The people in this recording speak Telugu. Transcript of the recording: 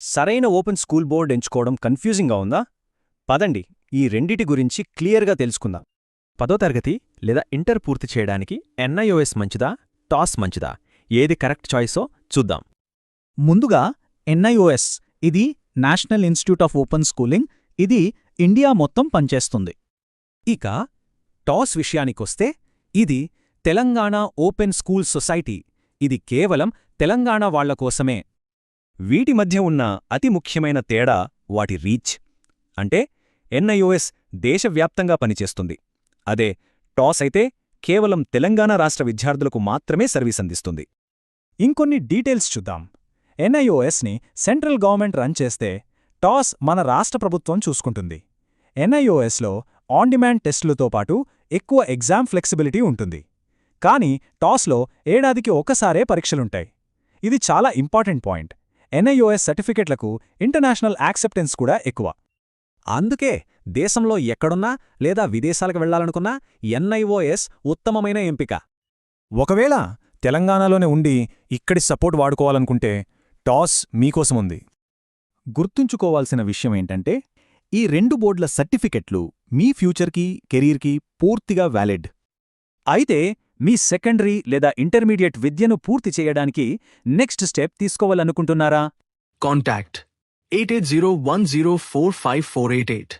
సరైన ఓపెన్ స్కూల్ బోర్డ్ ఎంచుకోవడం కన్ఫ్యూజింగ్గా ఉందా? పదండి ఈ రెండిటి గురించి క్లియర్గా తెలుసుకుందాం. పదో తరగతి లేదా ఇంటర్ పూర్తి చేయడానికి ఎన్ఐఓఎస్ మంచిదా? టాస్ మంచిదా? ఏది కరెక్ట్ చాయిసో చూద్దాం. ముందుగా ఎన్ఐఓఎస్ ఇది national institute of open schooling ఇది ఇండియా మొత్తం పనిచేస్తుంది. ఇక టాస్ విషయానికొస్తే ఇది తెలంగాణ ఓపెన్ స్కూల్ సొసైటీ ఇది కేవలం తెలంగాణ వాళ్ళ కోసమే. వీటి మధ్య ఉన్న అతి ముఖ్యమైన తేడా వాటి రీచ్. అంటే ఎన్ఐఓఎస్ దేశవ్యాప్తంగా పనిచేస్తుంది. అదే టాస్ అయితే కేవలం తెలంగాణ రాష్ట్ర విద్యార్థులకు మాత్రమే సర్వీస్ అందిస్తుంది. ఇంకొన్ని డీటెయిల్స్ చూద్దాం. ఎన్ఐఓఎస్ని సెంట్రల్ గవర్నమెంట్ రన్ చేస్తే టాస్ మన రాష్ట్ర ప్రభుత్వం చూసుకుంటుంది. ఎన్ఐఓఎస్లో ఆన్ డిమాండ్ టెస్టులతో పాటు ఎక్కువ ఎగ్జామ్ ఫ్లెక్సిబిలిటీ ఉంటుంది. కానీ టాస్లో ఏడాదికి ఒకసారే పరీక్షలుంటాయి. ఇది చాలా ఇంపార్టెంట్ పాయింట్. ఎన్ఐఓఎస్ సర్టిఫికెట్లకు ఇంటర్నేషనల్ యాక్సెప్టెన్స్ కూడా ఎక్కువ. అందుకే దేశంలో ఎక్కడున్నా లేదా విదేశాలకు వెళ్ళాలనుకున్నా ఎన్ఐఓఎస్ ఉత్తమమైన ఎంపిక. ఒకవేళ తెలంగాణలోనే ఉండి ఇక్కడి సపోర్ట్ వాడుకోవాలనుకుంటే టాస్ మీకోసముంది. గుర్తుంచుకోవాల్సిన విషయం ఏంటంటే ఈ రెండు బోర్డుల సర్టిఫికెట్లు మీ ఫ్యూచర్కి కెరీర్కి పూర్తిగా వ్యాలిడ్. అయితే మీ సెకండరీ లేదా ఇంటర్మీడియట్ విద్యను పూర్తి చేయడానికి next step తీసుకోవాలనుకుంటున్నారా? Contact. Eight eight zero one zero four five four eight eight.